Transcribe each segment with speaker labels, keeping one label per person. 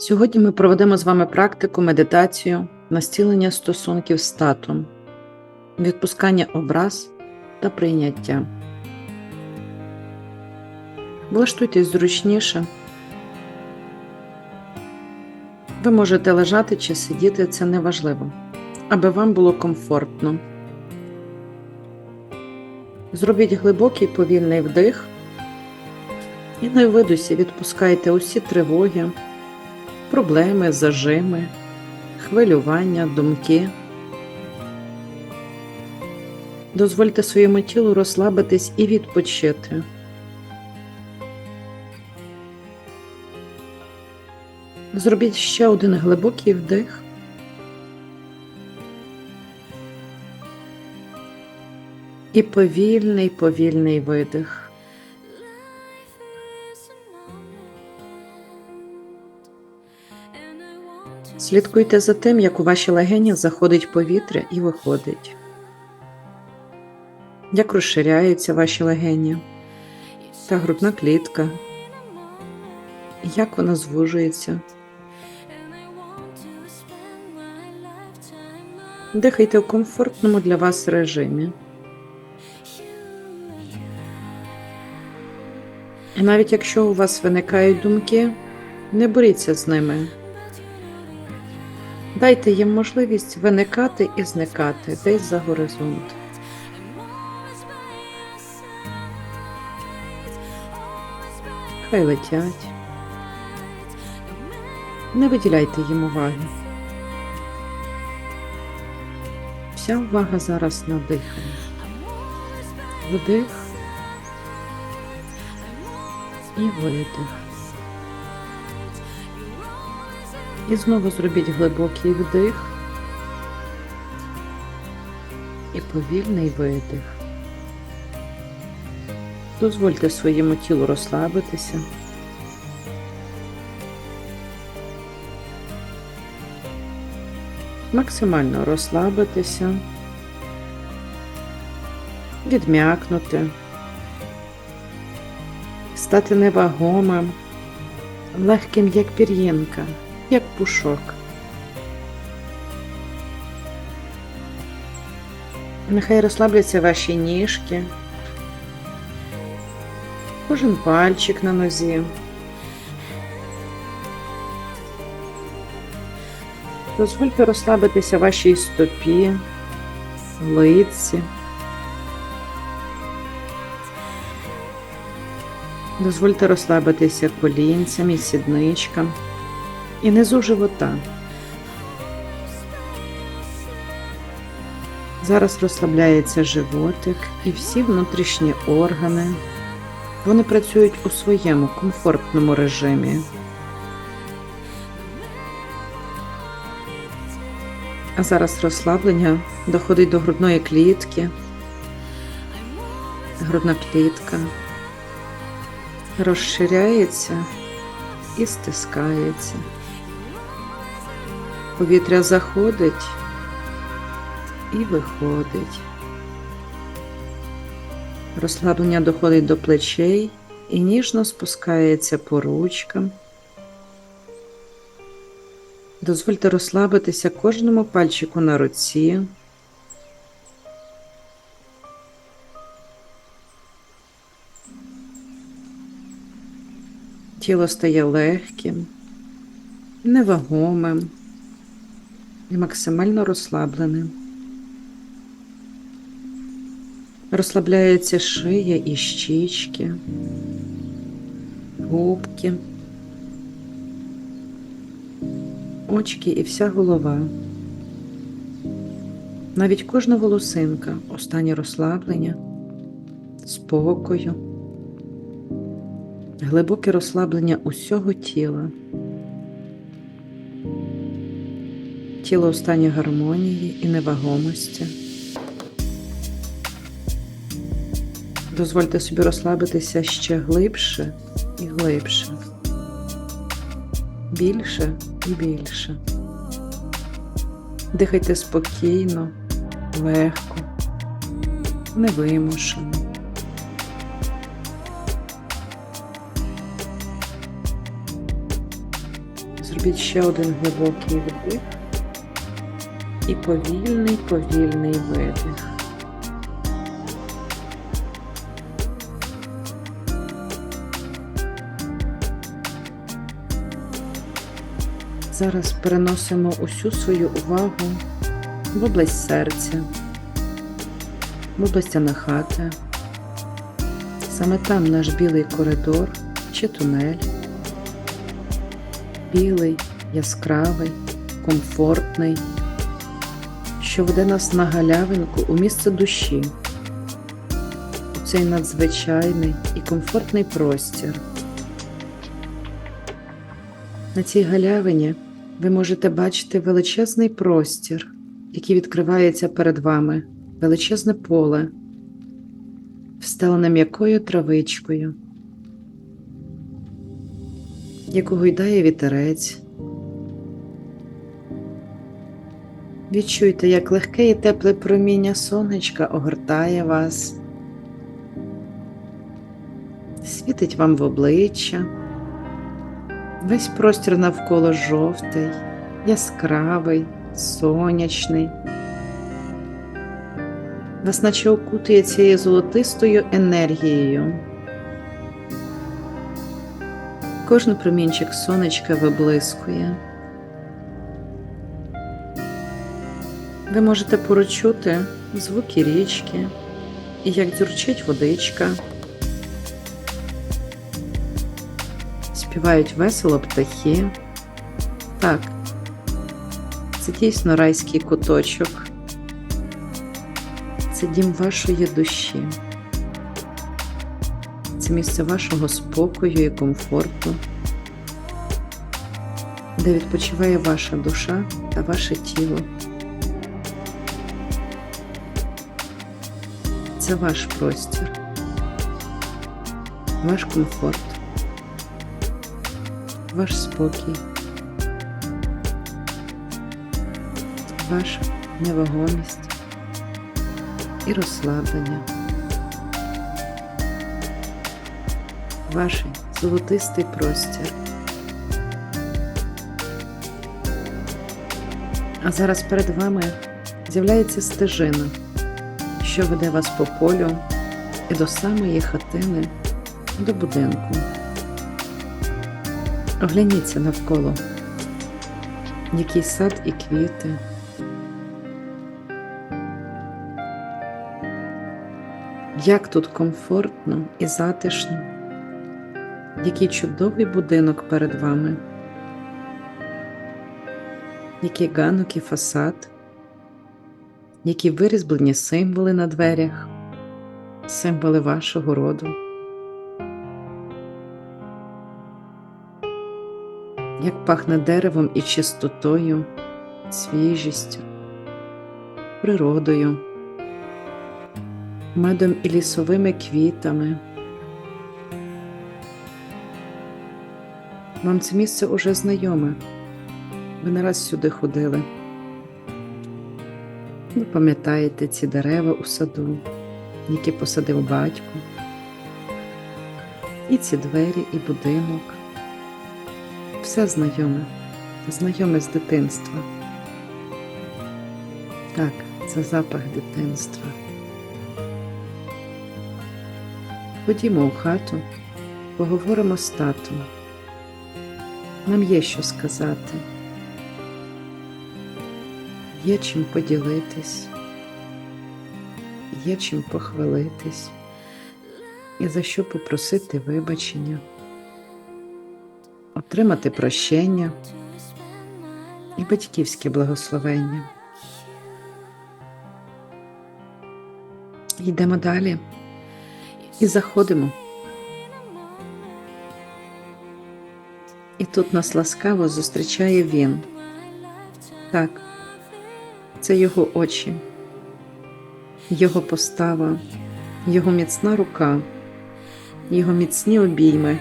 Speaker 1: Сьогодні ми проведемо з вами практику медитацію на зцілення стосунків з татом, відпускання образ та прийняття. Влаштуйтесь зручніше. Ви можете лежати чи сидіти, це не важливо, аби вам було комфортно. Зробіть глибокий повільний вдих і на видусі відпускайте усі тривоги, проблеми, зажими, хвилювання, думки. Дозвольте своєму тілу розслабитись і відпочити. Зробіть ще один глибокий вдих. І повільний, повільний видих. Слідкуйте за тим, як у ваші легені заходить повітря і виходить. Як розширяються ваші легені та грудна клітка, як вона звужується. Дихайте в комфортному для вас режимі. І навіть якщо у вас виникають думки, не боріться з ними. Дайте їм можливість виникати і зникати десь за горизонт. Хай летять. Не виділяйте їм уваги. Вся увага зараз на дихання. Вдих і видих. І знову зробіть глибокий вдих і повільний видих. Дозвольте своєму тілу розслабитися. Максимально розслабитися, відм'якнути, стати невагомим, легким, як пір'їнка як пушок. Нехай розслабляться ваші ніжки, кожен пальчик на нозі. Дозвольте розслабитися вашій стопі, лиці. Дозвольте розслабитися колінцям і сідничкам і низу живота. Зараз розслабляється животик і всі внутрішні органи. Вони працюють у своєму комфортному режимі. А зараз розслаблення доходить до грудної клітки. Грудна клітка розширяється і стискається. Повітря заходить і виходить. Розслаблення доходить до плечей і ніжно спускається по ручкам. Дозвольте розслабитися кожному пальчику на руці. Тіло стає легким, невагомим і максимально розслабленим. Розслабляється шия і щічки, губки, очки і вся голова. Навіть кожна волосинка у розслаблення, спокою, глибоке розслаблення усього тіла. Тіло у стані гармонії і невагомості. Дозвольте собі розслабитися ще глибше і глибше, більше і більше. Дихайте спокійно, легко, невимушено. Зробіть ще один глибокий вдих і повільний, повільний видих. Зараз переносимо усю свою увагу в область серця, в область анахати. Саме там наш білий коридор чи тунель. Білий, яскравий, комфортний, що веде нас на галявинку у місце душі, у цей надзвичайний і комфортний простір. На цій галявині ви можете бачити величезний простір, який відкривається перед вами, величезне поле, встелене м'якою травичкою, яку гойдає вітерець. Відчуйте, як легке і тепле проміння сонечка огортає вас, світить вам в обличчя. Весь простір навколо жовтий, яскравий, сонячний. Вас наче окутує цією золотистою енергією. Кожен промінчик сонечка виблискує. Ви можете поручути звуки річки і як дзюрчить водичка. Співають весело птахи. Так, це дійсно райський куточок. Це дім вашої душі. Це місце вашого спокою і комфорту, де відпочиває ваша душа та ваше тіло. Це ваш простір, ваш комфорт ваш спокій, ваша невагомість і розслаблення, ваш золотистий простір. А зараз перед вами з'являється стежина, що веде вас по полю і до самої хатини, до будинку. Огляніться навколо, який сад і квіти. Як тут комфортно і затишно, який чудовий будинок перед вами, який ганок і фасад, які вирізблені символи на дверях, символи вашого роду. як пахне деревом і чистотою, свіжістю, природою, медом і лісовими квітами. Вам це місце уже знайоме, ви не раз сюди ходили. Ви пам'ятаєте ці дерева у саду, які посадив батько, і ці двері, і будинок все знайоме, знайоме з дитинства. Так, це запах дитинства. Ходімо у хату, поговоримо з татом. Нам є що сказати, є чим поділитись, є чим похвалитись і за що попросити вибачення отримати прощення і батьківське благословення. Йдемо далі і заходимо. І тут нас ласкаво зустрічає він. Так, це його очі, його постава, його міцна рука, його міцні обійми.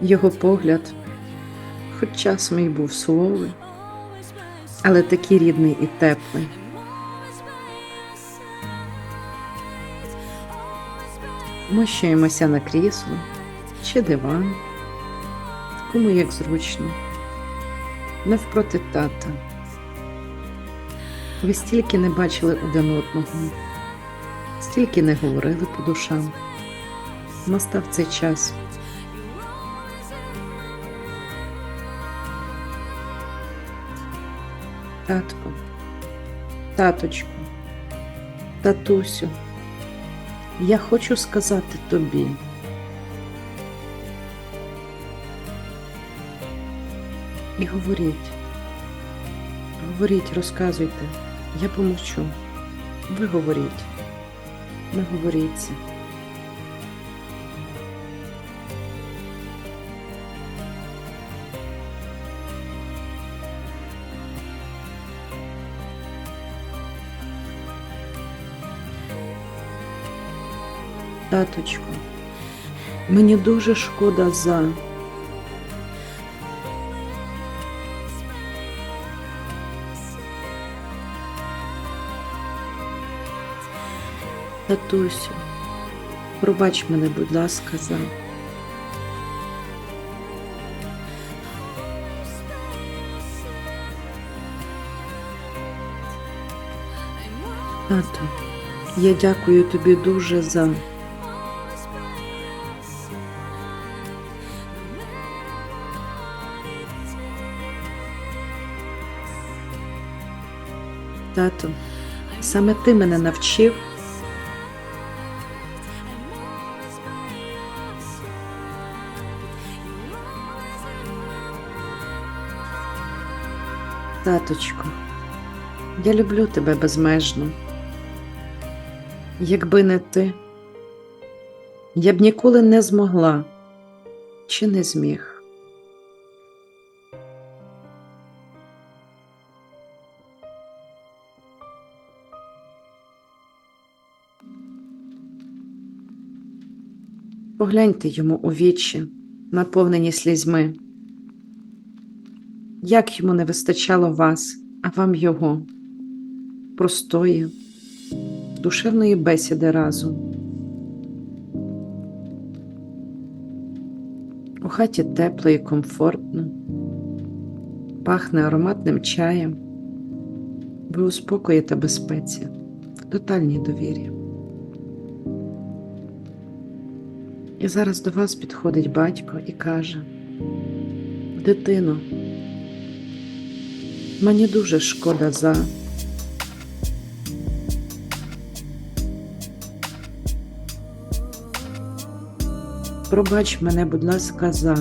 Speaker 1: Його погляд, хоч часом і був суровий, але такий рідний і теплий. Мощуємося на крісло чи диван, кому як зручно, навпроти тата. Ви стільки не бачили один одного, стільки не говорили по душам. Настав цей час. Татко, таточку, татусю, я хочу сказати тобі. І говоріть, говоріть, розказуйте, я помовчу. Ви говоріть, не говоріться. Таточко, мені дуже шкода за. Татусю, пробач мене, будь ласка, за. Тато, я дякую тобі дуже за. Тато, саме ти мене навчив Таточко, я люблю тебе безмежно. Якби не ти, я б ніколи не змогла чи не зміг. Погляньте йому у вічі, наповнені слізьми. Як йому не вистачало вас, а вам його, простої, душевної бесіди разом. У хаті тепло і комфортно, пахне ароматним чаєм. Ви у спокої та безпеці, тотальній довірі. І зараз до вас підходить батько і каже: Дитино, Мені дуже шкода за. Пробач мене, будь ласка, за.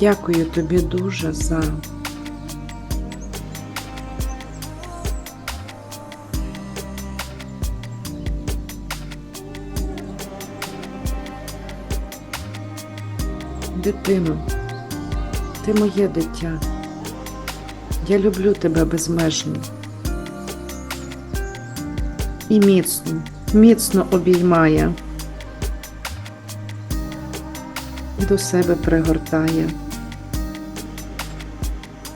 Speaker 1: Дякую тобі дуже за. Дитино, ти моє дитя. Я люблю тебе безмежно. І міцно, міцно обіймає. До себе пригортає.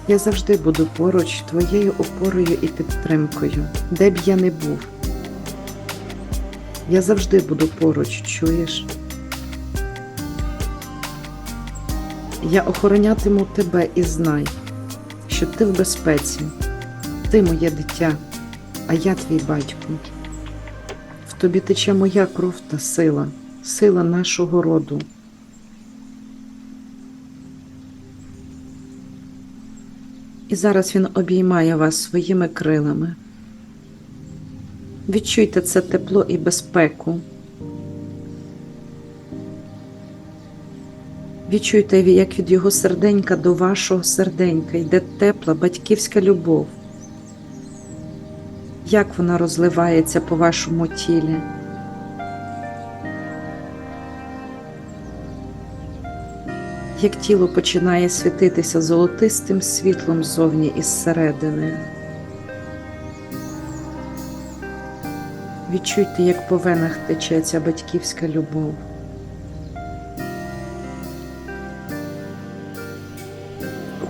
Speaker 1: Я завжди буду поруч твоєю опорою і підтримкою, де б я не був. Я завжди буду поруч, чуєш? Я охоронятиму тебе і знай, що ти в безпеці, ти моє дитя, а я твій батько. В тобі тече моя кров та сила, сила нашого роду. І зараз він обіймає вас своїми крилами. Відчуйте це тепло і безпеку. Відчуйте, як від його серденька до вашого серденька йде тепла батьківська любов, як вона розливається по вашому тілі. Як тіло починає світитися золотистим світлом ззовні і зсередини. Відчуйте, як по венах тече ця батьківська любов.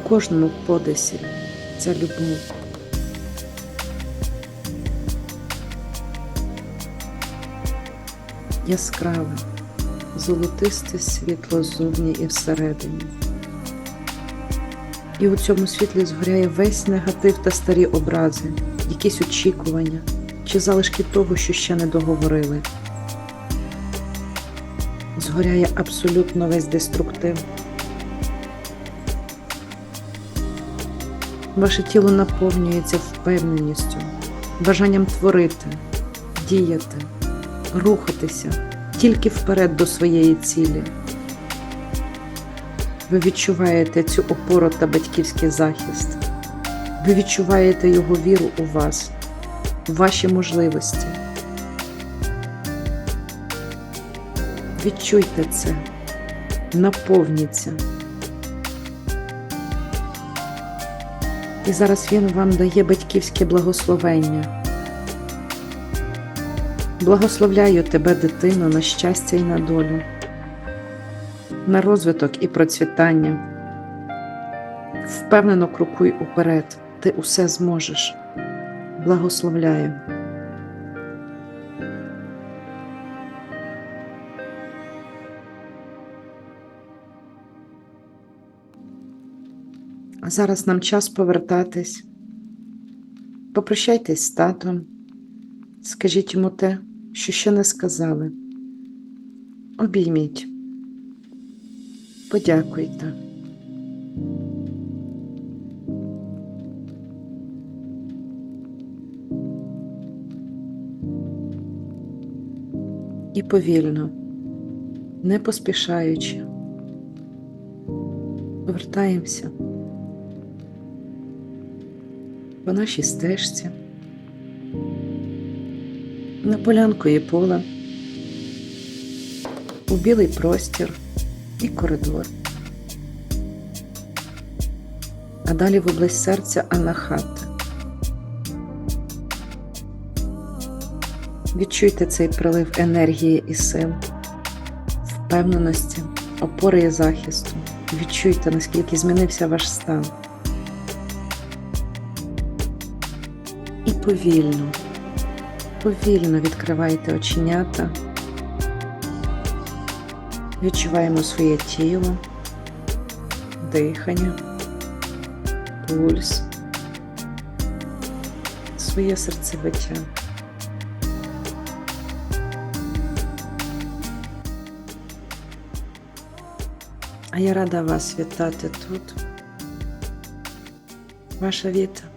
Speaker 1: Кожному подисі ця любов. Яскрава, золотисте світло ззовні і всередині. І у цьому світлі згоряє весь негатив та старі образи, якісь очікування чи залишки того, що ще не договорили. Згоряє абсолютно весь деструктив. Ваше тіло наповнюється впевненістю, бажанням творити, діяти, рухатися тільки вперед до своєї цілі. Ви відчуваєте цю опору та батьківський захист. Ви відчуваєте його віру у вас, у ваші можливості. Відчуйте це, наповніться. І зараз він вам дає батьківське благословення. Благословляю тебе, дитино, на щастя і на долю, на розвиток і процвітання. Впевнено крокуй уперед, ти усе зможеш. Благословляю. А зараз нам час повертатись. Попрощайтесь з татом. Скажіть йому те, що ще не сказали. Обійміть. Подякуйте. І повільно, не поспішаючи, повертаємося по нашій стежці на полянку і поле, у білий простір і коридор. А далі в область серця Анахати. Відчуйте цей прилив енергії і сил, впевненості, опори і захисту. Відчуйте, наскільки змінився ваш стан. І повільно повільно відкривайте оченята, відчуваємо своє тіло, дихання, пульс, своє серцебиття. А я рада вас вітати тут. Ваша Віта.